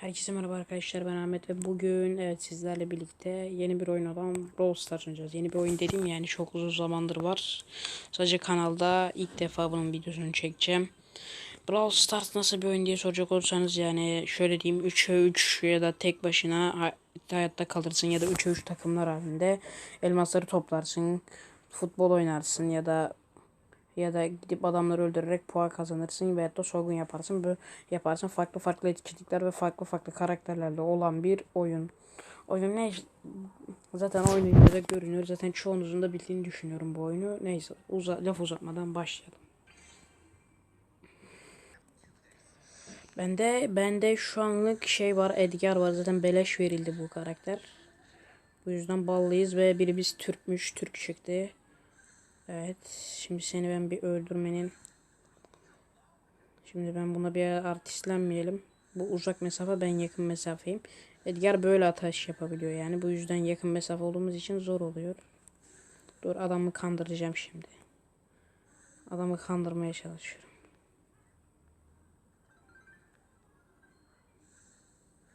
Herkese merhaba arkadaşlar ben Ahmet ve bugün evet sizlerle birlikte yeni bir oyun olan Brawl Stars oynayacağız. Yeni bir oyun dedim yani çok uzun zamandır var. Sadece kanalda ilk defa bunun videosunu çekeceğim. Brawl Stars nasıl bir oyun diye soracak olursanız yani şöyle diyeyim 3'e 3 ya da tek başına hay- hayatta kalırsın ya da 3'e 3 takımlar halinde elmasları toplarsın. Futbol oynarsın ya da ya da gidip adamları öldürerek puan kazanırsın veyahut da soygun yaparsın. Böyle yaparsın farklı farklı etkinlikler ve farklı farklı karakterlerle olan bir oyun. Oyun ne? Zaten oynayınca da görünüyor. Zaten çoğunuzun da bildiğini düşünüyorum bu oyunu. Neyse uza, laf uzatmadan başlayalım. Bende bende şu anlık şey var Edgar var zaten beleş verildi bu karakter. Bu yüzden ballıyız ve biri biz Türkmüş Türk çıktı. Evet. Şimdi seni ben bir öldürmenin. Şimdi ben buna bir artistlenmeyelim. Bu uzak mesafe ben yakın mesafeyim. Edgar böyle ateş yapabiliyor yani. Bu yüzden yakın mesafe olduğumuz için zor oluyor. Dur adamı kandıracağım şimdi. Adamı kandırmaya çalışıyorum.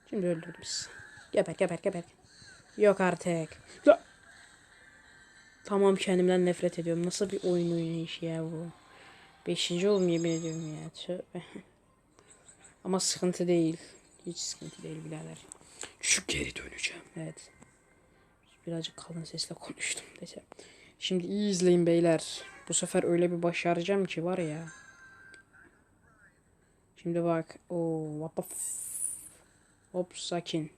Şimdi öldürdüm biz. Geber geber geber. Yok artık. Ya. Tamam kendimden nefret ediyorum. Nasıl bir oyun oynayışı ya bu. Beşinci oğlum yemin ediyorum ya. Tövbe. Ama sıkıntı değil. Hiç sıkıntı değil birader. Şu geri döneceğim. Evet. Birazcık kalın sesle konuştum. Neyse. Şimdi iyi izleyin beyler. Bu sefer öyle bir başaracağım ki var ya. Şimdi bak. Oo, what Hop sakin.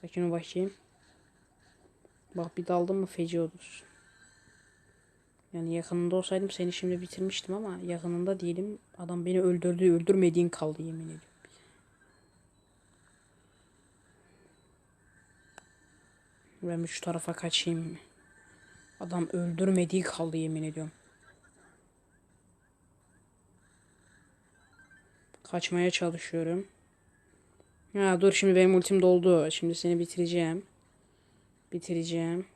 Sakin ol bakayım. Bak bir daldım mı feci olur. Yani yakınında olsaydım seni şimdi bitirmiştim ama yakınında değilim. Adam beni öldürdü, öldürmediğin kaldı yemin ediyorum. Ben şu tarafa kaçayım. Adam öldürmediği kaldı yemin ediyorum. Kaçmaya çalışıyorum. Ha dur şimdi benim ultim doldu. Şimdi seni bitireceğim. Bitireceğim.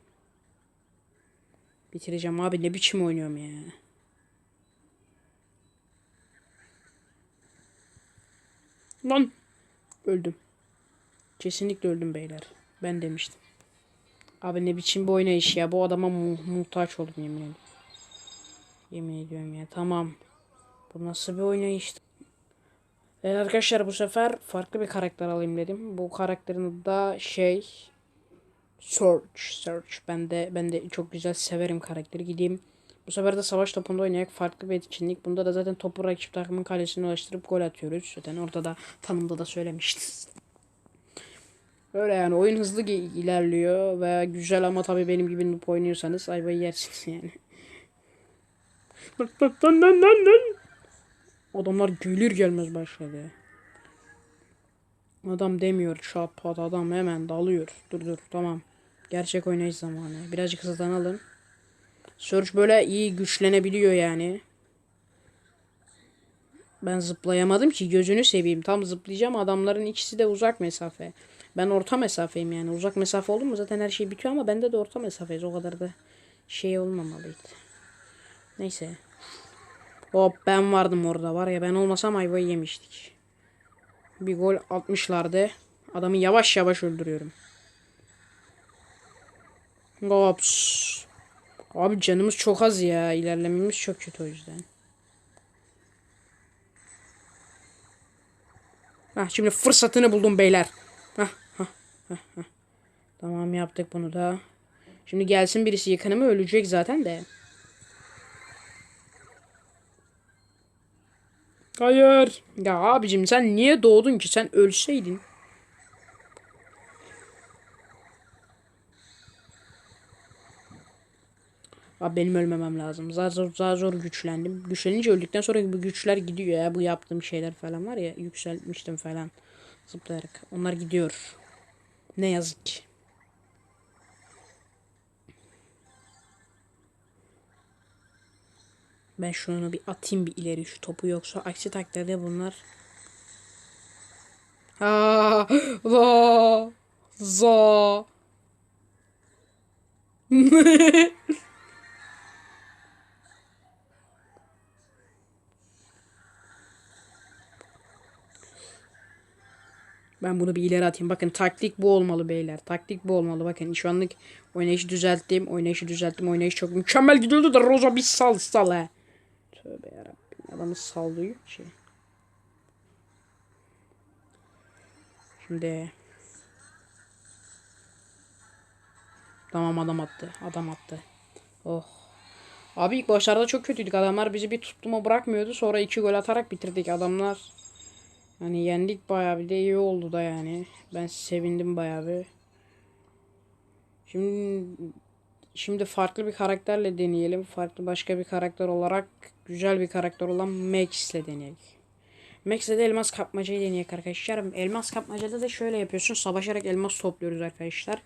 Bitireceğim abi ne biçim oynuyorum ya. Lan öldüm. Kesinlikle öldüm beyler. Ben demiştim. Abi ne biçim bir oynayış ya. Bu adama mu muhtaç oldum yemin ediyorum. Yemin ediyorum ya. Tamam. Bu nasıl bir oynayış? Evet arkadaşlar bu sefer farklı bir karakter alayım dedim. Bu karakterin da şey Search, Search. Ben de ben de çok güzel severim karakteri. Gideyim. Bu sefer de savaş topunda oynayak farklı bir etkinlik. Bunda da zaten topu rakip takımın kalesine ulaştırıp gol atıyoruz. Zaten orada da tanımda da söylemiştiniz. Öyle yani oyun hızlı ilerliyor ve güzel ama tabii benim gibi noob oynuyorsanız ayvayı yersiniz yani. Adamlar gelir gelmez başladı. Adam demiyor çat pat adam hemen dalıyor. Dur dur tamam. Gerçek oynayış zamanı. Birazcık hızlanalım. Search böyle iyi güçlenebiliyor yani. Ben zıplayamadım ki gözünü seveyim. Tam zıplayacağım adamların ikisi de uzak mesafe. Ben orta mesafeyim yani. Uzak mesafe oldu mu zaten her şey bitiyor ama bende de orta mesafeyiz. O kadar da şey olmamalıydı. Neyse. Hop ben vardım orada var ya ben olmasam ayvayı yemiştik. Bir gol atmışlardı. Adamı yavaş yavaş öldürüyorum. Ops. Abi canımız çok az ya. İlerlememiz çok kötü o yüzden. Hah, şimdi fırsatını buldum beyler. Hah. Tamam yaptık bunu da. Şimdi gelsin birisi yakınıma ölecek zaten de. Hayır. Ya abicim sen niye doğdun ki? Sen ölseydin. Abi benim ölmemem lazım. Zar zor, zar zor güçlendim. Güçlenince öldükten sonra bu güçler gidiyor ya. Bu yaptığım şeyler falan var ya. Yükseltmiştim falan. Zıplayarak. Onlar gidiyor. Ne yazık ki. Ben şunu bir atayım bir ileri şu topu yoksa aksi takdirde bunlar Ha, za, za. Ben bunu bir ileri atayım. Bakın taktik bu olmalı beyler. Taktik bu olmalı. Bakın şu anlık oynayışı düzelttim. Oynayışı düzelttim. Oynayış çok mükemmel gidiyordu da Roza bir sal sal he. Tövbe yarabbim. Adamı sallıyor. Şey. Şimdi Tamam adam attı. Adam attı. Oh. Abi ilk başlarda çok kötüydük. Adamlar bizi bir tuttuğuma bırakmıyordu. Sonra iki gol atarak bitirdik. Adamlar hani yendik bayağı bir de iyi oldu da yani. Ben sevindim bayağı bir. Şimdi şimdi farklı bir karakterle deneyelim. Farklı başka bir karakter olarak güzel bir karakter olan Max ile deneyelim. Max'le de elmas kapmacayı deneyek arkadaşlar. Elmas kapmacada da şöyle yapıyorsun. Savaşarak elmas topluyoruz arkadaşlar.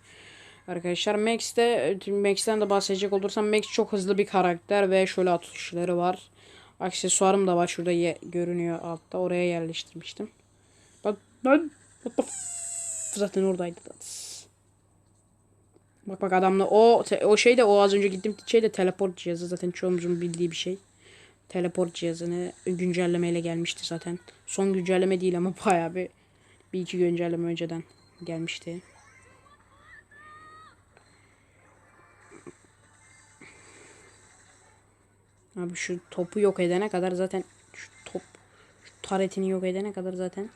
Arkadaşlar Max'te Max'ten de bahsedecek olursam Max çok hızlı bir karakter ve şöyle atışları var. Aksesuarım da var şurada ye- görünüyor altta. Oraya yerleştirmiştim. Bak ben zaten oradaydı. Bak bak adamla o o şey de o az önce gittim şey de teleport cihazı zaten çoğumuzun bildiği bir şey. Teleport cihazını güncellemeyle gelmişti zaten. Son güncelleme değil ama bayağı bir bir iki güncelleme önceden gelmişti. Abi şu topu yok edene kadar zaten şu top şu taretini yok edene kadar zaten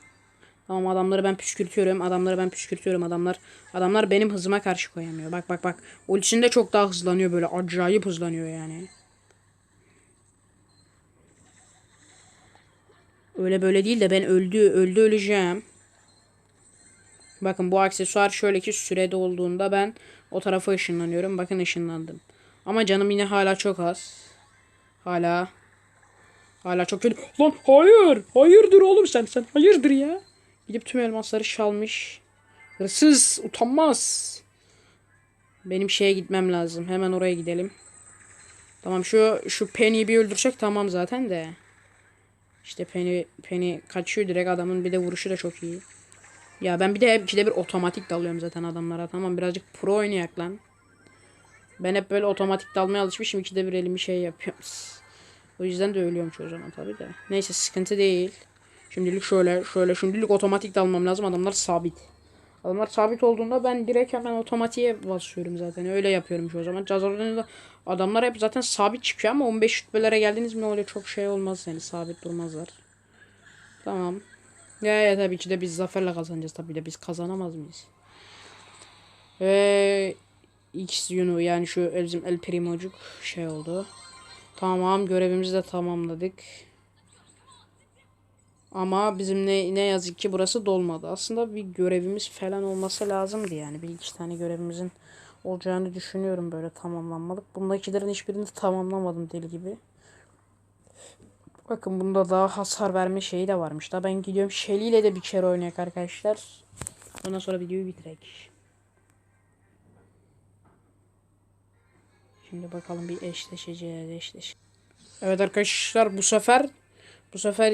Tamam adamları ben püskürtüyorum. Adamları ben püskürtüyorum. Adamlar adamlar benim hızıma karşı koyamıyor. Bak bak bak. Ultisinde çok daha hızlanıyor böyle. Acayip hızlanıyor yani. Öyle böyle değil de ben öldü öldü öleceğim. Bakın bu aksesuar şöyle ki sürede olduğunda ben o tarafa ışınlanıyorum. Bakın ışınlandım. Ama canım yine hala çok az. Hala. Hala çok kötü. Lan hayır. Hayırdır oğlum sen sen. Hayırdır ya. Gidip tüm elmasları çalmış. Hırsız. Utanmaz. Benim şeye gitmem lazım. Hemen oraya gidelim. Tamam şu şu Penny'i bir öldürsek tamam zaten de. İşte Penny Penny kaçıyor direkt adamın bir de vuruşu da çok iyi. Ya ben bir de hep ikide bir otomatik dalıyorum zaten adamlara. Tamam birazcık pro oynayak lan. Ben hep böyle otomatik dalmaya alışmışım. İkide bir elimi şey yapıyorum. O yüzden de ölüyorum çoğu zaman tabii de. Neyse sıkıntı değil. Şimdilik şöyle şöyle şimdilik otomatik dalmam lazım. Adamlar sabit. Adamlar sabit olduğunda ben direkt hemen otomatiğe basıyorum zaten. Öyle yapıyorum çoğu zaman. Cazarlı'nda adamlar hep zaten sabit çıkıyor ama 15 rütbelere geldiniz mi öyle çok şey olmaz yani sabit durmazlar. Tamam. Ya, ya tabii ki de biz zaferle kazanacağız tabii de biz kazanamaz mıyız? Ve X Yunu yani şu bizim El Primocuk şey oldu. Tamam görevimizi de tamamladık. Ama bizim ne, ne yazık ki burası dolmadı. Aslında bir görevimiz falan olması lazımdı yani. Bir iki tane görevimizin olacağını düşünüyorum böyle tamamlanmalık. Bundakilerin hiçbirini tamamlamadım deli gibi. Bakın bunda daha hasar verme şeyi de varmış. Da ben gidiyorum Shelly ile de bir kere oynayak arkadaşlar. Ondan sonra videoyu bitirek. Şimdi bakalım bir eşleşeceğiz eşleş. Evet arkadaşlar bu sefer bu sefer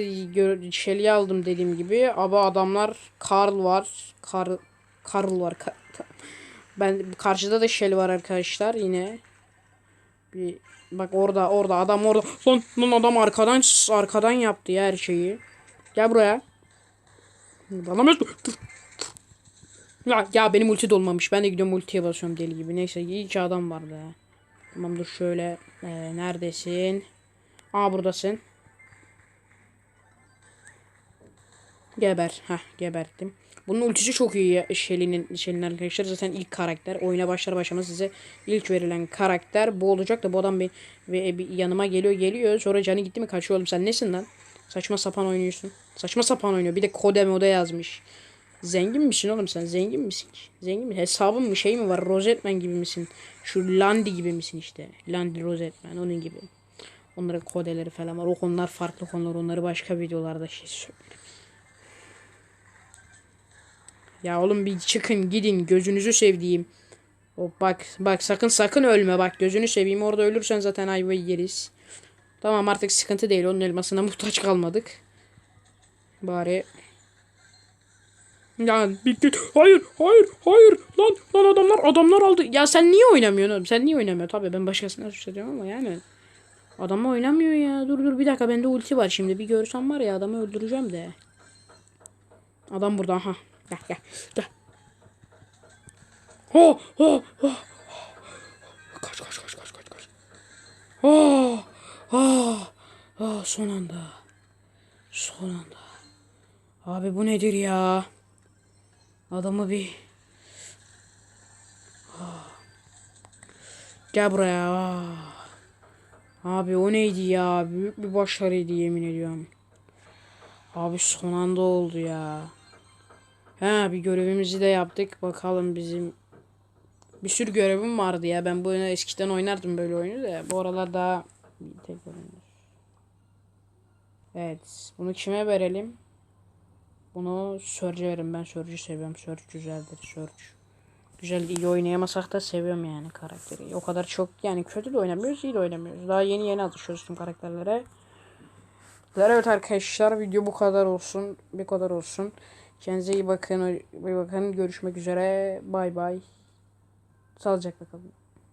Shelly'i aldım dediğim gibi. Ama adamlar Karl var. Karl Karl var. Ben karşıda da Shelly var arkadaşlar yine. Bir bak orada orada adam orada. Lan, lan adam arkadan arkadan yaptı ya her şeyi. Gel buraya. Adam ya, ya benim ulti dolmamış. Ben de gidiyorum ultiye basıyorum deli gibi. Neyse iyi ki adam vardı ya. Tamamdır şöyle. Ee, neredesin? Aa buradasın. Geber. Heh geberttim. Bunun ultisi çok iyi ya. Shelly'nin Shelly'nin arkadaşlar zaten ilk karakter. Oyuna başlar başlamaz size ilk verilen karakter bu olacak da bu adam bir, ve bir yanıma geliyor geliyor. Sonra canı gitti mi kaçıyor oğlum sen nesin lan? Saçma sapan oynuyorsun. Saçma sapan oynuyor. Bir de kode moda yazmış. Zengin misin oğlum sen? Zengin misin? ki? Zengin mi? Hesabın mı şey mi var? Rosetman gibi misin? Şu Landy gibi misin işte? Landy Rosetman onun gibi. Onların kodeleri falan var. O konular farklı konular. Onları başka videolarda şey söylerim. Ya oğlum bir çıkın gidin gözünüzü sevdiğim. O bak bak sakın sakın ölme bak gözünü seveyim orada ölürsen zaten ayvayı yeriz. Tamam artık sıkıntı değil onun elmasına muhtaç kalmadık. Bari ya bitti. Hayır, hayır, hayır. Lan, lan adamlar, adamlar aldı. Ya sen niye oynamıyorsun oğlum? Sen niye oynamıyorsun? Tabii ben başkasına suçlayacağım ama yani. Adam oynamıyor ya. Dur dur bir dakika bende ulti var şimdi. Bir görsem var ya adamı öldüreceğim de. Adam burada ha. Gel gel gel. Oh, oh, oh. Kaç kaç kaç kaç kaç kaç. Oh, oh, oh, son anda. Son anda. Abi bu nedir ya? Adamı bir... Ah. Gel buraya. Ah. Abi o neydi ya? Büyük bir başarıydı yemin ediyorum. Abi son anda oldu ya. Ha bir görevimizi de yaptık. Bakalım bizim bir sürü görevim vardı ya. Ben bu oyunu eskiden oynardım böyle oyunu da. Bu aralar daha tek oynuyoruz. Evet. Bunu kime verelim? Bunu Surge'e verin. Ben Surge'ü seviyorum. Surge güzeldir. Surge. Güzel iyi oynayamasak da seviyorum yani karakteri. O kadar çok yani kötü de oynamıyoruz, iyi de oynamıyoruz. Daha yeni yeni alışıyoruz tüm karakterlere. Evet arkadaşlar video bu kadar olsun. Bir kadar olsun. Kendinize iyi bakın. iyi bakın. Görüşmek üzere. Bay bay. Sağlıcakla kalın.